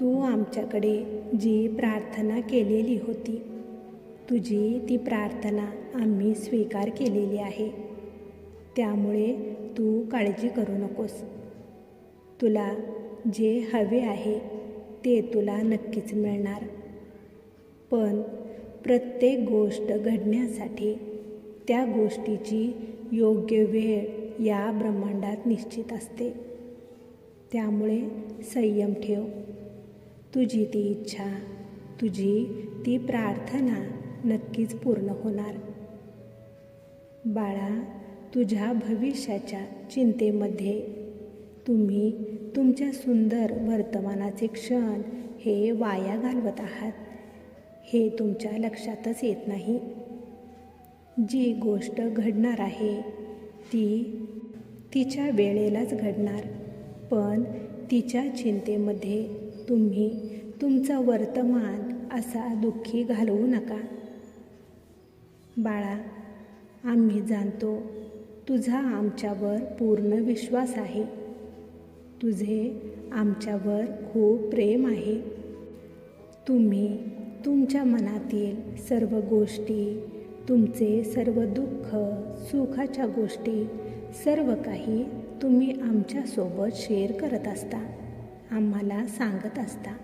तू आमच्याकडे जी प्रार्थना केलेली होती तुझी ती प्रार्थना आम्ही स्वीकार केलेली आहे. त्यामुळे तू काळजी करू नकोस. तुला जे हवे आहे ते तुला नक्कीच मिळणार. पण प्रत्येक गोष्ट घडण्यासाठी त्या गोष्टीची योग्य वेळ या ब्रह्मांडात निश्चित असते. त्यामुळे संयम ठेव. तुझी ती इच्छा तुझी ती प्रार्थना नक्कीच पूर्ण होणार. बाळा तुझ्या भविष्याच्या चिंतेमध्ये तुम्ही तुमच्या सुंदर वर्तमानाचे क्षण हे वाया घालवत आहात. हे तुमच्या लक्षातच येत नाही. जी गोष्ट घडणार आहे ती तिच्या वेळेलाच घडणार पण तिच्या चिंतेमध्ये तुम्ही तुमचा वर्तमान असा दुःखी घालवू नका. बाळा आम्ही जाणतो तुझा आमच्यावर पूर्ण विश्वास आहे. तुझे आमच्यावर खूप प्रेम आहे. तुम्ही तुमच्या मनातील सर्व गोष्टी तुमचे सर्व दुःख सुखाच्या गोष्टी सर्व काही तुम्ही आमच्यासोबत शेअर करत असता. आम्हाला सांगत असता.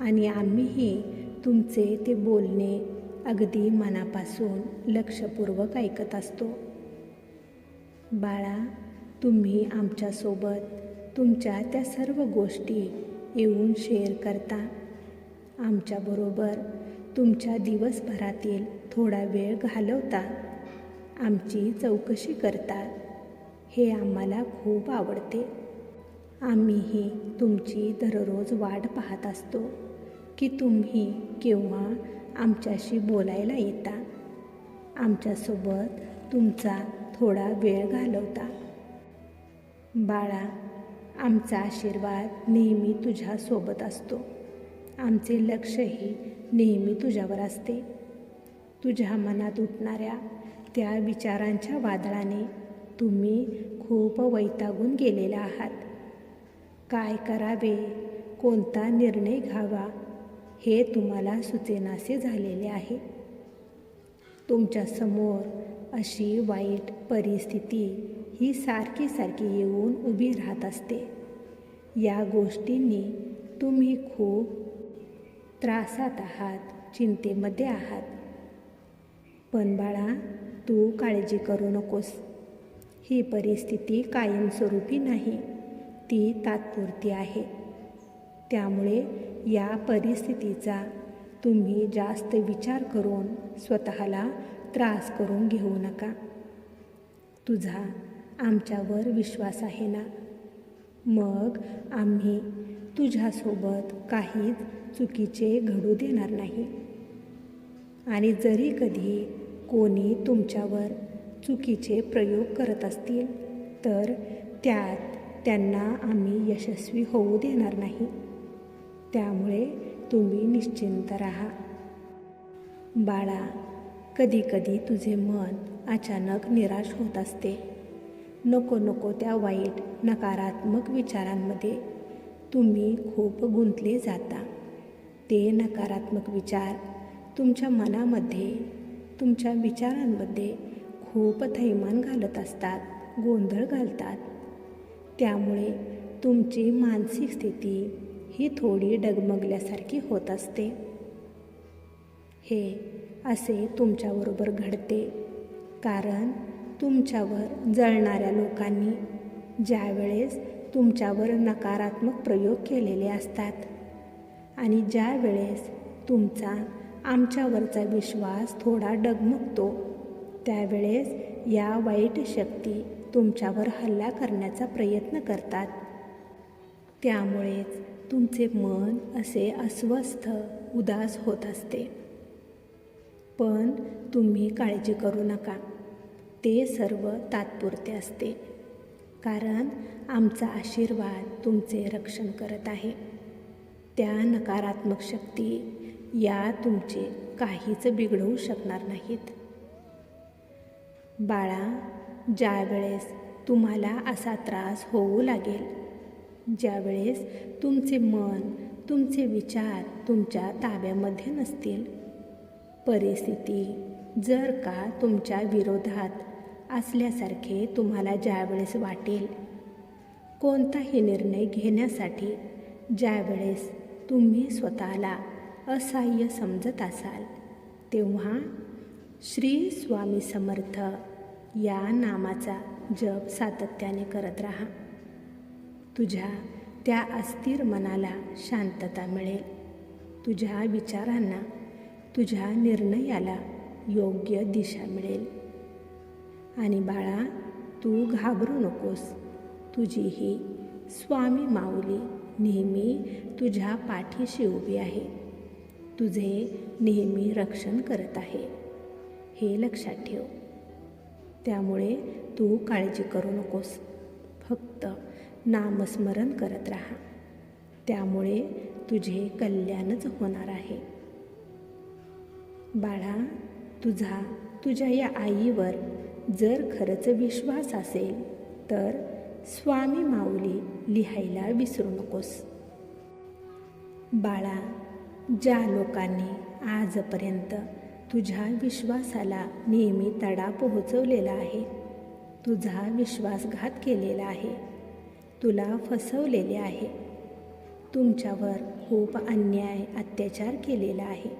आणि आम्हीही तुमचे ते बोलणे अगदी मनापासून लक्षपूर्वक ऐकत असतो. बाळा तुम्ही आमच्यासोबत तुमच्या त्या सर्व गोष्टी येऊन शेअर करता. आमच्याबरोबर तुमच्या दिवसभरातील थोडा वेळ घालवता. आमची चौकशी करता. हे आम्हाला खूप आवडते. आम्हीही तुमची दररोज वाट पाहत असतो की तुम्ही केव्हा आमच्याशी बोलायला येता. आमच्यासोबत तुमचा थोडा वेळ घालवता. बाळा आमचा आशीर्वाद नेहमी तुझ्यासोबत असतो. आमचे लक्षही नेहमी तुझ्यावर असते. तुझ्या मनात उठणाऱ्या त्या विचारांच्या वादळाने तुम्ही खूप वैतागून गेलेला आहात. काय करावे? कोणता निर्णय घ्यावा? हे तुम्हाला सुचेनासे झालेले आहे. तुमच्यासमोर अशी वाईट परिस्थिती ही सारखी सारखी येऊन उभी राहत असते. या गोष्टींनी तुम्ही खूप त्रासात आहात चिंतेमध्ये आहात. पण बाळा तू काळजी करू नकोस. ही परिस्थिती कायमस्वरूपी नाही. ती तात्पुरती आहे. त्यामुळे या परिस्थितीचा तुम्ही जास्त विचार करून स्वतःला त्रास करून घेऊ नका. तुझा आमच्यावर विश्वास आहे ना? मग आम्ही तुझ्यासोबत काहीच चुकीचे घडू देणार नाही. आणि जरी कधी कोणी तुमच्यावर चुकीचे प्रयोग करत असतील तर त्यात त्यांना आम्ही यशस्वी होऊ देणार नाही. त्यामुळे तुम्ही निश्चिंत राहा. बाळा कधीकधी तुझे मन अचानक निराश होत असते. नको नको त्या वाईट नकारात्मक विचारांमध्ये तुम्ही खूप गुंतले जाता. ते नकारात्मक विचार तुमच्या मनामध्ये तुमच्या विचारांमध्ये खूप थैमान घालत असतात गोंधळ घालतात. त्यामुळे तुमची मानसिक स्थिती ही थोडी डगमगल्यासारखी होत असते. हे असे तुमच्याबरोबर घडते. कारण तुमच्यावर जळणाऱ्या लोकांनी ज्यावेळेस तुमच्यावर नकारात्मक प्रयोग केलेले असतात आणि ज्या वेळेस तुमचा आमच्यावरचा विश्वास थोडा डगमगतो त्यावेळेस या वाईट शक्ती तुमच्यावर हल्ला करण्याचा प्रयत्न करतात. त्यामुळेच तुमचे मन असे अस्वस्थ उदास होत असते. पण तुम्ही काळजी करू नका. ते सर्व तात्पुरते असते. कारण आमचा आशीर्वाद तुमचे रक्षण करत आहे. त्या नकारात्मक शक्ती या तुमचे काहीच बिघडवू शकणार नाहीत. बाळा ज्यावेळेस तुम्हाला असा त्रास होऊ लागेल ज्यावेळेस तुमचे मन तुमचे विचार तुमच्या ताब्यामध्ये नसतील. परिस्थिती जर का तुमच्या विरोधात असल्यासारखे तुम्हाला ज्यावेळेस वाटेल कोणताही निर्णय घेण्यासाठी ज्यावेळेस तुम्ही स्वतःला असहाय्य समजत असाल तेव्हा श्री स्वामी समर्थ या नामाचा जप सातत्याने करत राहा. तुझ्या त्या अस्थिर मनाला शांतता मिळेल. तुझ्या विचारांना तुझ्या निर्णयाला योग्य दिशा मिळेल. आणि बाळा तू घाबरू नकोस. तुझी ही स्वामी माऊली नेहमी तुझ्या पाठीशी उभी आहे. तुझे नेहमी रक्षण करत आहे. हे लक्षात ठेव. त्यामुळे तू काळजी करू नकोस. फक्त नामस्मरण करत राहा. त्यामुळे तुझे कल्याणच होणार आहे. बाळा तुझा तुझ्या या आईवर जर खरंच विश्वास असेल तर स्वामी माऊली लिहायला विसरू नकोस. बाळा ज्या लोकांनी आजपर्यंत तुझ्या विश्वासाला नेहमी तडा पोहोचवलेला आहे. तुझा विश्वासघात केलेला आहे. तुला फसवलेले आहे. तुमच्यावर खूप अन्याय अत्याचार केलेला आहे.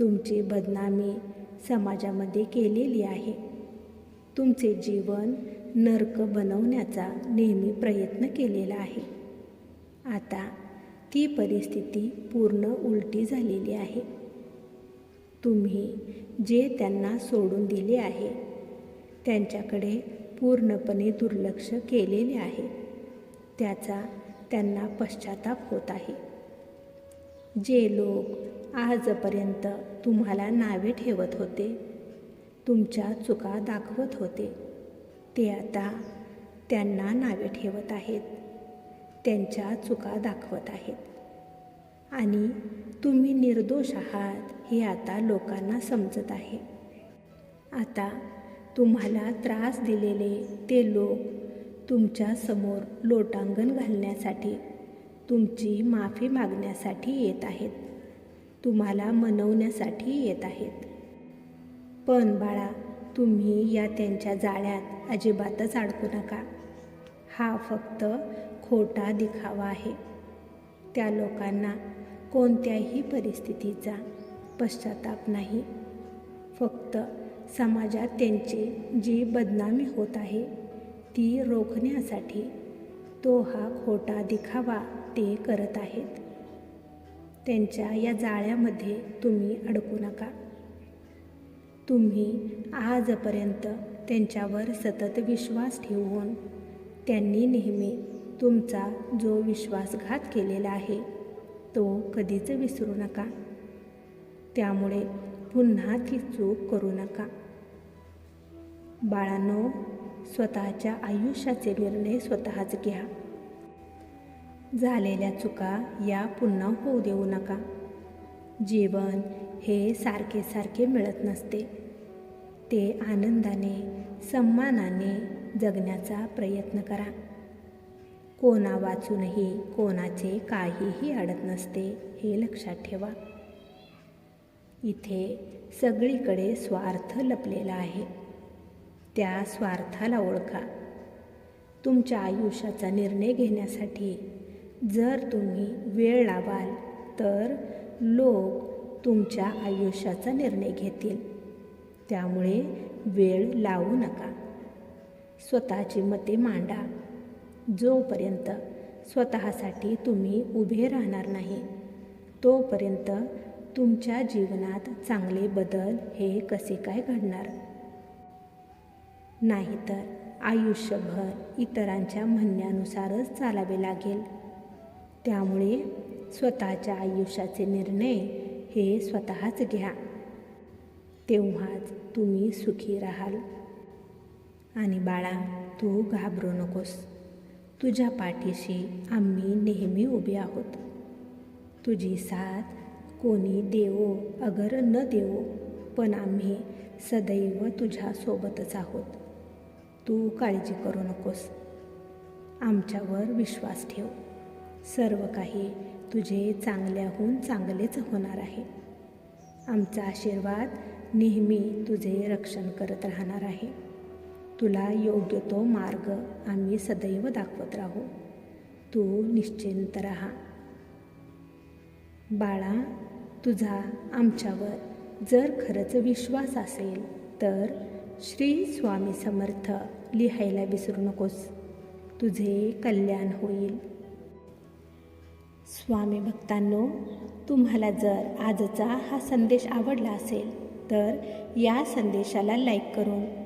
तुमची बदनामी समाजामध्ये केलेली आहे. तुमचे जीवन नरक बनवण्याचा नेहमी प्रयत्न केलेला आहे. आता ती परिस्थिती पूर्ण उलटी झालेली आहे. तुम्ही जे त्यांना सोडून दिले आहे त्यांच्याकडे पूर्णपणे दुर्लक्ष केलेले आहे. त्याचा त्यांना पश्चाताप होत आहे. जे लोक आजपर्यंत तुम्हाला नावे ठेवत होते तुमच्या चुका दाखवत होते ते आता त्यांना नावे ठेवत आहेत त्यांच्या चुका दाखवत आहेत. आणि तुम्ही निर्दोष आहात हे आता लोकांना समजत आहे. आता तुम्हाला त्रास दिलेले ते लोक तुमच्यासमोर लोटांगण घालण्यासाठी तुमची माफी मागण्यासाठी येत आहेत. तुम्हाला मनवण्यासाठी येत आहेत. पण बाळा तुम्ही या त्यांच्या जाळ्यात अजिबातच अडकू नका. हा फक्त खोटा दिखावा आहे. त्या लोकांना कोणत्याही परिस्थितीचा पश्चाताप नाही. फक्त समाजात त्यांची जी बदनामी होत आहे ती रोखण्यासाठी तो हा खोटा दिखावा ते करत आहेत. त्यांच्या या जाळ्यामध्ये तुम्ही अडकू नका. तुम्ही आजपर्यंत त्यांच्यावर सतत विश्वास ठेवून त्यांनी नेहमी तुमचा जो विश्वासघात केलेला आहे तो कधीच विसरू नका. त्यामुळे पुन्हा ती चूक करू नका. बाळांनो स्वतःच्या आयुष्याचे निर्णय स्वतःच घ्या. झालेल्या चुका या पुन्हा होऊ देऊ नका. जीवन हे सारखे सारखे मिळत नसते. ते आनंदाने सन्मानाने जगण्याचा प्रयत्न करा. कोणा वाचूनही कोणाचे काहीही अडत नसते हे लक्षात ठेवा. इथे सगळीकडे स्वार्थ लपलेला आहे. त्या स्वार्थाला ओळखा. तुमच्या आयुष्याचा निर्णय घेण्यासाठी जर तुम्ही वेळ लावाल तर लोक तुमच्या आयुष्याचा निर्णय घेतील. त्यामुळे वेळ लावू नका. स्वतःची मते मांडा. जोपर्यंत स्वतःसाठी तुम्ही उभे राहणार नाही तोपर्यंत तुमच्या जीवनात चांगले बदल हे कसे काय घडणार? नाहीतर आयुष्यभर इतरांच्या म्हणण्यानुसारच चालावे लागेल. त्यामुळे स्वतःच्या आयुष्याचे निर्णय हे स्वतःच घ्या. तेव्हाच तुम्ही सुखी राहाल. आणि बाळा तू घाबरू नकोस. तुझ्या पाठीशी आम्ही नेहमी उभे आहोत. तुझी साथ कोणी देवो अगर न देवो पण आम्ही सदैव तुझ्यासोबतच आहोत. तू काळजी करू नकोस. आमच्यावर विश्वास ठेव. सर्व काही तुझे चांगल्याहून चांगलेच होणार आहे. आमचा आशीर्वाद नेहमी तुझे रक्षण करत राहणार आहे. तुला योग्य तो मार्ग आम्ही सदैव दाखवत राहू. तू निश्चिंत राहा. बाळा तुझा आमच्यावर जर खरंच विश्वास असेल तर श्री स्वामी समर्थ लिहायला विसरू नकोस. तुझे कल्याण होईल. स्वामी भक्तांनो तुम्हाला जर आजचा हा संदेश आवडला असेल तर या संदेशाला लाईक करून